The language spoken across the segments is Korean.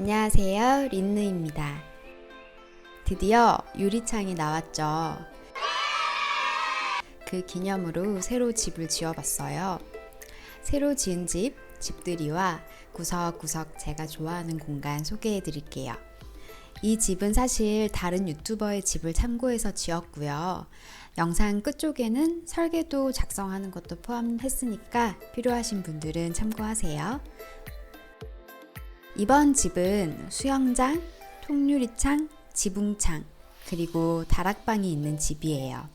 안녕하세요. 린느입니다. 드디어 유리창이 나왔죠. 그 기념으로 새로 집을 지어봤어요. 새로 지은 집, 집들이와 구석구석 제가 좋아하는 공간 소개해 드릴게요. 이 집은 사실 다른 유튜버의 집을 참고해서 지었고요. 영상 끝쪽에는 설계도 작성하는 것도 포함했으니까 필요하신 분들은 참고하세요. 이번 집은 수영장, 통유리창, 지붕창, 그리고 다락방이 있는 집이에요.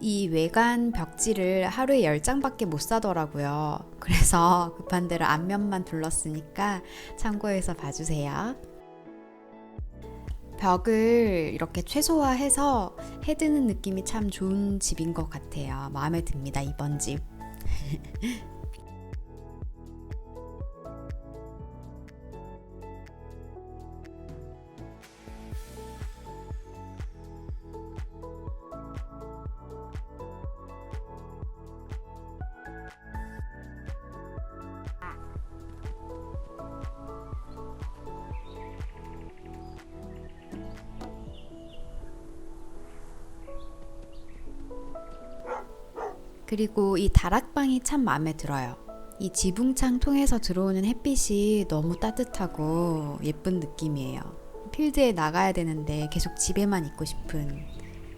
이 외관 벽지를 하루에 10장밖에 못 사더라고요. 그래서 급한 대로 앞면만 둘렀으니까 참고해서 봐주세요. 벽을 이렇게 최소화해서 해드는 느낌이 참 좋은 집인 것 같아요. 마음에 듭니다, 이번 집. 그리고 이 다락방이 참 마음에 들어요. 이 지붕창 통해서 들어오는 햇빛이 너무 따뜻하고 예쁜 느낌이에요. 필드에 나가야 되는데 계속 집에만 있고 싶은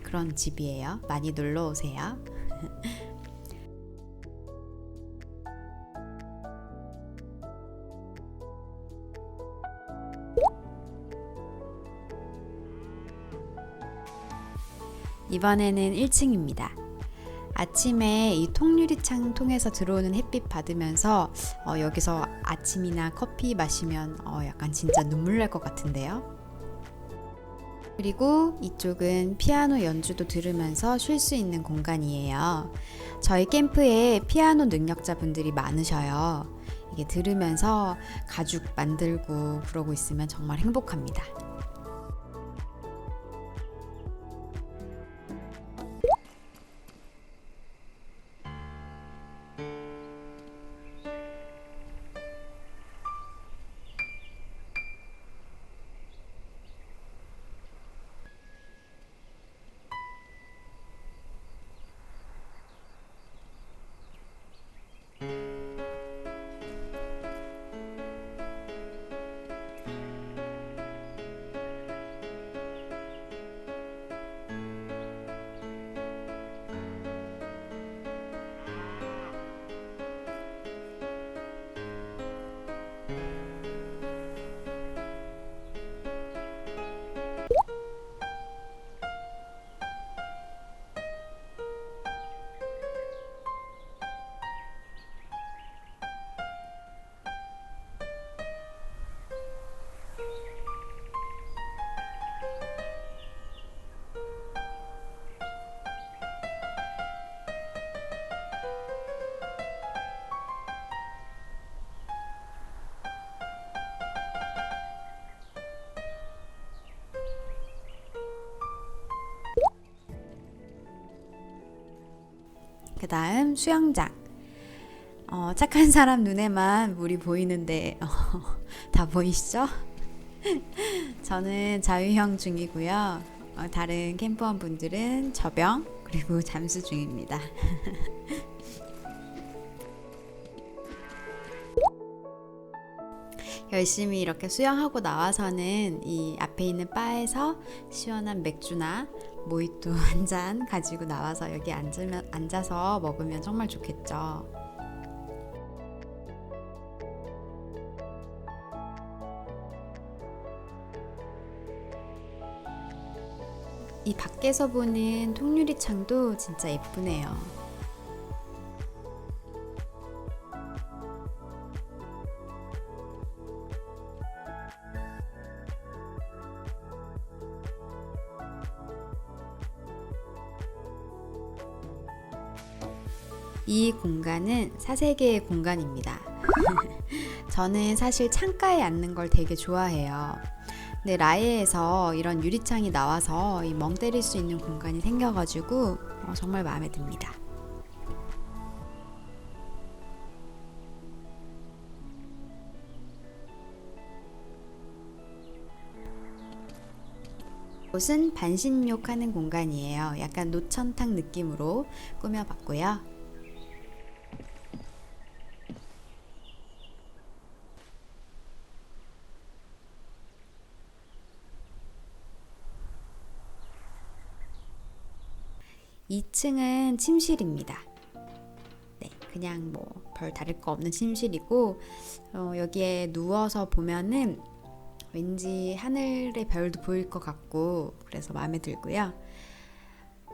그런 집이에요. 많이 놀러 오세요. 이번에는 1층입니다. 아침에 이 통유리창 통해서 들어오는 햇빛 받으면서 어, 여기서 아침이나 커피 마시면 어, 약간 진짜 눈물 날 것 같은데요. 그리고 이쪽은 피아노 연주도 들으면서 쉴 수 있는 공간이에요. 저희 캠프에 피아노 능력자분들이 많으셔요. 이게 들으면서 가죽 만들고 그러고 있으면 정말 행복합니다. 수영장. 어, 착한 사람 눈에만 물이 보이는데 어, 다 보이시죠? 저는 자유형 중이고요. 어, 다른 캠프원 분들은 저병 그리고 잠수 중입니다. 열심히 이렇게 수영하고 나와서는 이 앞에 있는 바에서 시원한 맥주나 모히또 한 잔 가지고 나와서 여기 앉으면, 앉아서 먹으면 정말 좋겠죠. 이 밖에서 보는 통유리 창도 진짜 예쁘네요. 사세계의 공간입니다. 저는 사실 창가에 앉는 걸 되게 좋아해요. 근데 라에에서 이런 유리창이 나와서 이멍 때릴 수 있는 공간이 생겨가지고 어, 정말 마음에 듭니다. 곳은 반신욕하는 공간이에요. 약간 노천탕 느낌으로 꾸며봤고요. 이층은 침실입니다. 네, 그냥 뭐 별 다를 거 없는 침실이고 어, 여기에 누워서 보면은 왠지 하늘의 별도 보일 것 같고 그래서 마음에 들고요.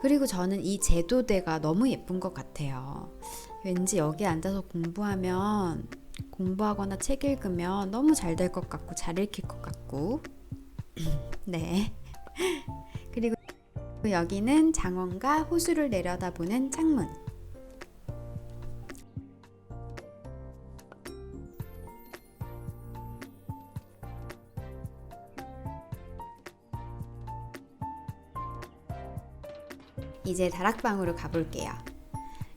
그리고 저는 이 제도대가 너무 예쁜 것 같아요. 왠지 여기 앉아서 공부하면 공부하거나 책 읽으면 너무 잘 될 것 같고 잘 읽힐 것 같고 네. 여기는 장원과 호수를 내려다보는 창문. 이제 다락방으로 가볼게요.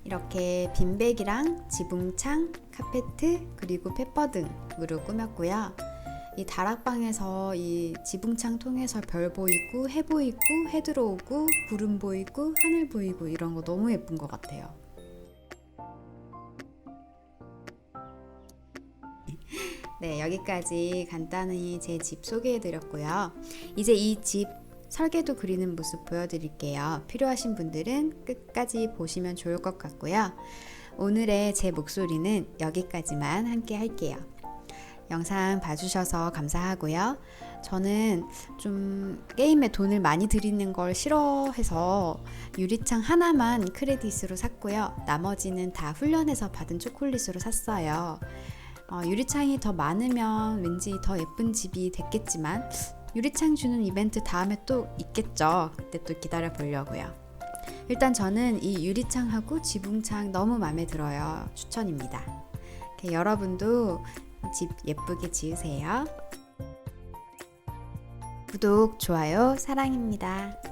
이렇게 빈백이랑 지붕창, 카페트, 그리고 페퍼 등으로 꾸몄고요. 이 다락방에서 이 지붕창 통해서 별 보이고 해 보이고 해 들어오고 구름 보이고 하늘 보이고 이런 거 너무 예쁜 것 같아요. 네, 여기까지 간단히 제 집 소개해 드렸고요. 이제 이 집 설계도 그리는 모습 보여드릴게요. 필요하신 분들은 끝까지 보시면 좋을 것 같고요. 오늘의 제 목소리는 여기까지만 함께 할게요. 영상 봐주셔서 감사하고요. 저는 좀 게임에 돈을 많이 들이는 걸 싫어해서 유리창 하나만 크레딧으로 샀고요. 나머지는 다 훈련해서 받은 초콜릿으로 샀어요. 어, 유리창이 더 많으면 왠지 더 예쁜 집이 됐겠지만 유리창 주는 이벤트 다음에 또 있겠죠. 그때 또 기다려 보려고요. 일단 저는 이 유리창하고 지붕창 너무 마음에 들어요. 추천입니다. 여러분도 집 예쁘게 지으세요. 구독, 좋아요, 사랑입니다.